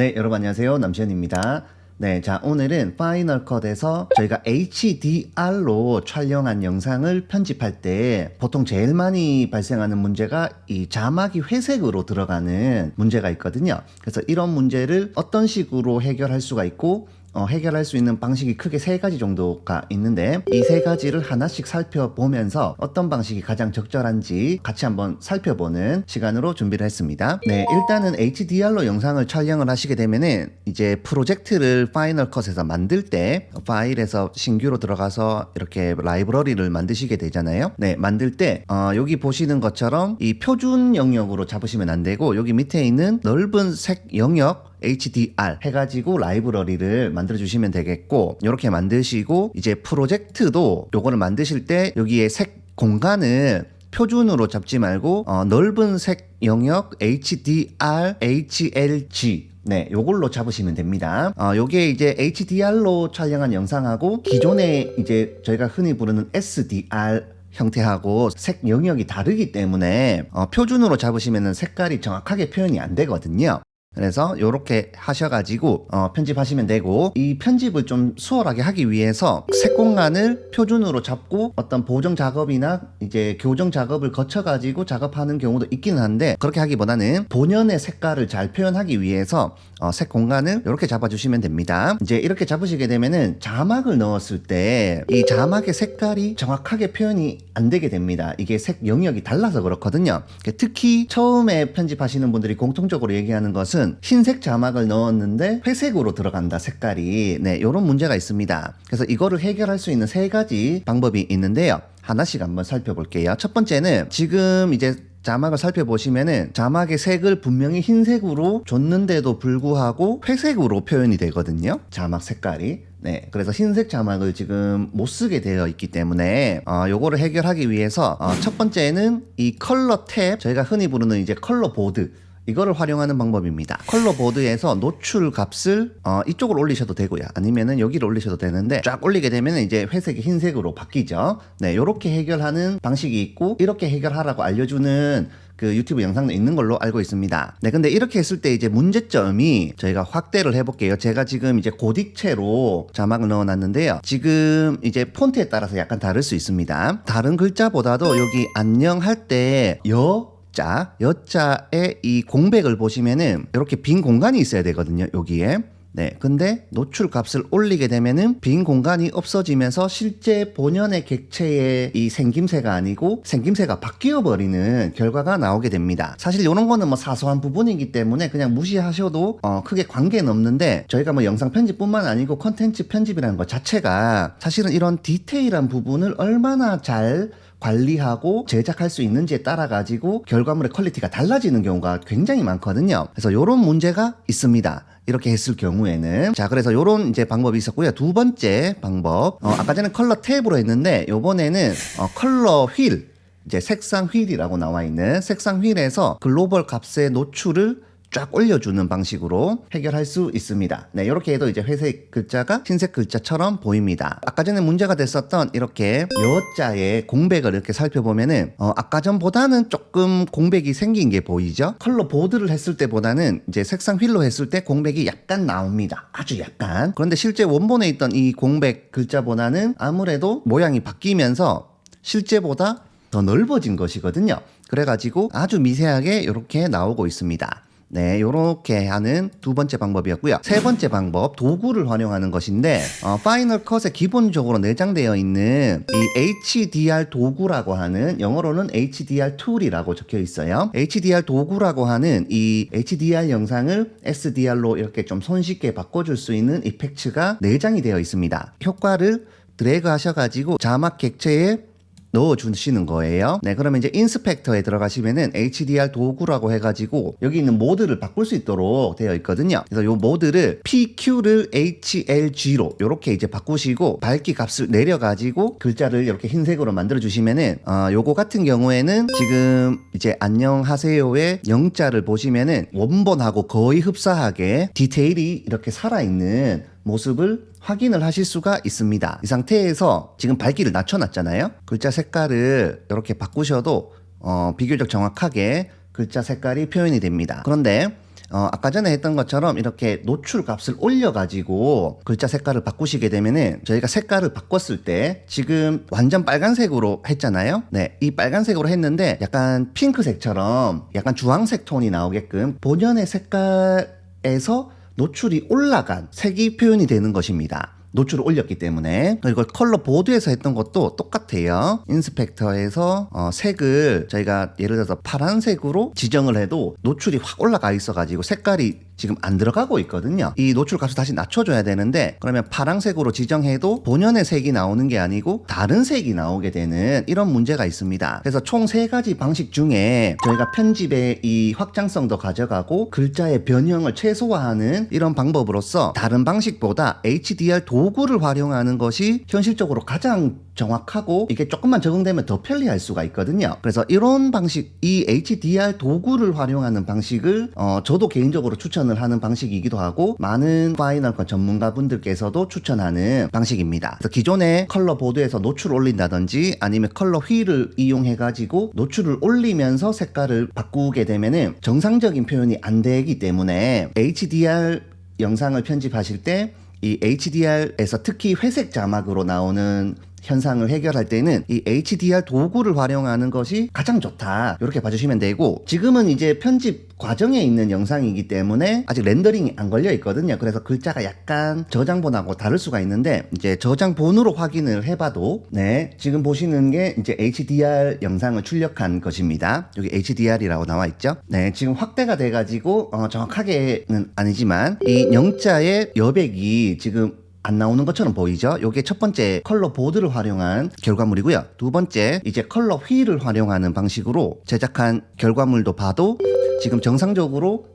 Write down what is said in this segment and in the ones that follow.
네, 여러분 안녕하세요. 남시현입니다. 네, 자, 오늘은 파이널 컷에서 저희가 HDR로 촬영한 영상을 편집할 때 보통 제일 많이 발생하는 문제가 이 자막이 회색으로 들어가는 문제가 있거든요. 그래서 이런 문제를 어떤 식으로 해결할 수가 있고 어, 해결할 수 있는 방식이 크게 세 가지 정도가 있는데 이 세 가지를 하나씩 살펴보면서 어떤 방식이 가장 적절한지 같이 한번 살펴보는 시간으로 준비를 했습니다. 네, 일단은 HDR로 영상을 촬영을 하시게 되면은 이제 프로젝트를 파이널 컷에서 만들 때 파일에서 신규로 들어가서 이렇게 라이브러리를 만드시게 되잖아요. 네, 만들 때 어, 여기 보시는 것처럼 이 표준 영역으로 잡으시면 안 되고 여기 밑에 있는 넓은 색 영역 HDR 해가지고 라이브러리를 만들어 주시면 되겠고 이렇게 만드시고 이제 프로젝트도 요거를 만드실 때 여기에 색 공간을 표준으로 잡지 말고 어, 넓은 색 영역 HDR, HLG 네, 요걸로 잡으시면 됩니다. 어, 요게 이제 HDR로 촬영한 영상하고 기존에 이제 저희가 흔히 부르는 SDR 형태하고 색 영역이 다르기 때문에 어, 표준으로 잡으시면 색깔이 정확하게 표현이 안 되거든요. 그래서 이렇게 하셔가지고 어, 편집하시면 되고 이 편집을 좀 수월하게 하기 위해서 색 공간을 표준으로 잡고 어떤 보정 작업이나 이제 교정 작업을 거쳐가지고 작업하는 경우도 있기는 한데 그렇게 하기보다는 본연의 색깔을 잘 표현하기 위해서 어, 색 공간을 이렇게 잡아주시면 됩니다. 이제 이렇게 잡으시게 되면은 자막을 넣었을 때 이 자막의 색깔이 정확하게 표현이 안 되게 됩니다. 이게 색 영역이 달라서 그렇거든요. 특히 처음에 편집하시는 분들이 공통적으로 얘기하는 것은 흰색 자막을 넣었는데 회색으로 들어간다 색깔이 네 이런 문제가 있습니다. 그래서 이거를 해결할 수 있는 세 가지 방법이 있는데요. 하나씩 한번 살펴볼게요. 첫 번째는 지금 이제 자막을 살펴보시면은 자막의 색을 분명히 흰색으로 줬는데도 불구하고 회색으로 표현이 되거든요. 자막 색깔이. 네, 그래서 흰색 자막을 지금 못 쓰게 되어 있기 때문에 어, 요거를 해결하기 위해서 어, 첫 번째는 이 컬러 탭 저희가 흔히 부르는 이제 컬러 보드 이거를 활용하는 방법입니다. 컬러 보드에서 노출 값을 어, 이쪽으로 올리셔도 되고요. 아니면은 여기를 올리셔도 되는데 쫙 올리게 되면 이제 회색이 흰색으로 바뀌죠. 네, 이렇게 해결하는 방식이 있고 이렇게 해결하라고 알려주는 그 유튜브 영상도 있는 걸로 알고 있습니다. 네, 근데 이렇게 했을 때 이제 문제점이 저희가 확대를 해볼게요. 제가 지금 이제 고딕체로 자막을 넣어놨는데요. 지금 이제 폰트에 따라서 약간 다를 수 있습니다. 다른 글자보다도 여기 안녕 할 때 여, 자, 여자의 이 공백을 보시면은 이렇게 빈 공간이 있어야 되거든요. 여기에. 네. 근데 노출 값을 올리게 되면은 빈 공간이 없어지면서 실제 본연의 객체의 이 생김새가 아니고 생김새가 바뀌어 버리는 결과가 나오게 됩니다. 사실 이런 거는 뭐 사소한 부분이기 때문에 그냥 무시하셔도 어, 크게 관계는 없는데 저희가 뭐 영상 편집뿐만 아니고 컨텐츠 편집이라는 것 자체가 사실은 이런 디테일한 부분을 얼마나 잘 관리하고 제작할 수 있는지에 따라 가지고 결과물의 퀄리티가 달라지는 경우가 굉장히 많거든요. 그래서 이런 문제가 있습니다. 이렇게 했을 경우에는 자 그래서 요런 이제 방법이 있었고요 두 번째 방법 어, 아까 전에 컬러 탭으로 했는데 요번에는 어, 컬러 휠 이제 색상 휠이라고 나와 있는 색상 휠에서 글로벌 값의 노출을 쫙 올려주는 방식으로 해결할 수 있습니다. 네, 이렇게 해도 이제 회색 글자가 흰색 글자처럼 보입니다. 아까 전에 문제가 됐었던 이렇게 여자의 공백을 이렇게 살펴보면은 어, 아까 전보다는 조금 공백이 생긴 게 보이죠? 컬러 보드를 했을 때보다는 이제 색상 휠로 했을 때 공백이 약간 나옵니다. 아주 약간. 그런데 실제 원본에 있던 이 공백 글자보다는 아무래도 모양이 바뀌면서 실제보다 더 넓어진 것이거든요. 그래가지고 아주 미세하게 이렇게 나오고 있습니다. 네, 요렇게 하는 두 번째 방법이었고요. 세 번째 방법, 도구를 활용하는 것인데, 어, 파이널 컷에 기본적으로 내장되어 있는 이 HDR 도구라고 하는, 영어로는 HDR 툴이라고 적혀 있어요. HDR 도구라고 하는 이 HDR 영상을 SDR로 이렇게 좀 손쉽게 바꿔줄 수 있는 이펙트가 내장이 되어 있습니다. 효과를 드래그 하셔가지고 자막 객체에 넣어 주시는 거예요. 네, 그러면 이제 인스펙터에 들어가시면은 HDR 도구라고 해가지고 여기 있는 모드를 바꿀 수 있도록 되어 있거든요. 그래서 요 모드를 PQ를 HLG로 이렇게 이제 바꾸시고 밝기 값을 내려가지고 글자를 이렇게 흰색으로 만들어 주시면은 어, 요거 같은 경우에는 지금 이제 안녕하세요의 영자를 보시면은 원본하고 거의 흡사하게 디테일이 이렇게 살아있는 모습을 확인을 하실 수가 있습니다. 이 상태에서 지금 밝기를 낮춰놨잖아요. 글자 색깔을 이렇게 바꾸셔도 어, 비교적 정확하게 글자 색깔이 표현이 됩니다. 그런데 어, 아까 전에 했던 것처럼 이렇게 노출 값을 올려가지고 글자 색깔을 바꾸시게 되면은 저희가 색깔을 바꿨을 때 지금 완전 빨간색으로 했잖아요. 네, 이 빨간색으로 했는데 약간 핑크색처럼 약간 주황색 톤이 나오게끔 본연의 색깔에서 노출이 올라간 색이 표현이 되는 것입니다. 노출을 올렸기 때문에 그리고 컬러 보드에서 했던 것도 똑같아요 인스펙터에서 어, 색을 저희가 예를 들어서 파란색으로 지정을 해도 노출이 확 올라가 있어 가지고 색깔이 지금 안 들어가고 있거든요 이 노출 값을 다시 낮춰줘야 되는데 그러면 파란색으로 지정해도 본연의 색이 나오는 게 아니고 다른 색이 나오게 되는 이런 문제가 있습니다 그래서 총 세 가지 방식 중에 저희가 편집의 이 확장성도 가져가고 글자의 변형을 최소화하는 이런 방법으로서 다른 방식보다 HDR 도구를 활용하는 것이 현실적으로 가장 정확하고 이게 조금만 적응되면 더 편리할 수가 있거든요. 그래서 이런 방식, 이 HDR 도구를 활용하는 방식을 어, 저도 개인적으로 추천을 하는 방식이기도 하고 많은 파이널 컷 전문가분들께서도 추천하는 방식입니다. 기존의 컬러 보드에서 노출 올린다든지 아니면 컬러 휠을 이용해 가지고 노출을 올리면서 색깔을 바꾸게 되면은 정상적인 표현이 안 되기 때문에 HDR 영상을 편집하실 때 이 HDR에서 특히 회색 자막으로 나오는 현상을 해결할 때는 이 HDR 도구를 활용하는 것이 가장 좋다. 이렇게 봐주시면 되고 지금은 이제 편집 과정에 있는 영상이기 때문에 아직 렌더링이 안 걸려 있거든요. 그래서 글자가 약간 저장본하고 다를 수가 있는데 이제 저장본으로 확인을 해봐도 네 지금 보시는 게 이제 HDR 영상을 출력한 것입니다. 여기 HDR이라고 나와 있죠. 네 지금 확대가 돼가지고 어, 정확하게는 아니지만 이 영자의 여백이 지금 안 나오는 것처럼 보이죠? 요게 첫 번째 컬러 보드를 활용한 결과물이고요. 두 번째 이제 컬러 휠을 활용하는 방식으로 제작한 결과물도 봐도 지금 정상적으로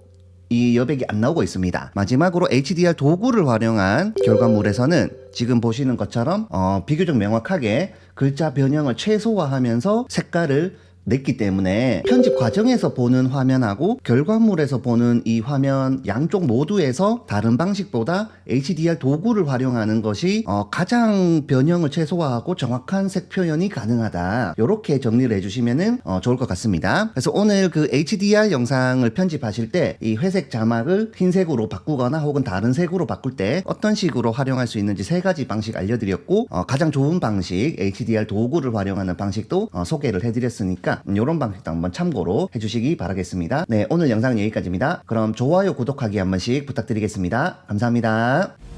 이 여백이 안 나오고 있습니다. 마지막으로 HDR 도구를 활용한 결과물에서는 지금 보시는 것처럼 어, 비교적 명확하게 글자 변형을 최소화하면서 색깔을 냈기 때문에 편집 과정에서 보는 화면하고 결과물에서 보는 이 화면 양쪽 모두에서 다른 방식보다 HDR 도구를 활용하는 것이 어, 가장 변형을 최소화하고 정확한 색 표현이 가능하다. 이렇게 정리를 해주시면 어, 좋을 것 같습니다. 그래서 오늘 그 HDR 영상을 편집하실 때 이 회색 자막을 흰색으로 바꾸거나 혹은 다른 색으로 바꿀 때 어떤 식으로 활용할 수 있는지 세 가지 방식 알려드렸고 어, 가장 좋은 방식 HDR 도구를 활용하는 방식도 어, 소개를 해드렸으니까 이런 방식도 한번 참고로 해주시기 바라겠습니다. 네 오늘 영상은 여기까지입니다. 그럼 좋아요 구독하기 한 번씩 부탁드리겠습니다. 감사합니다.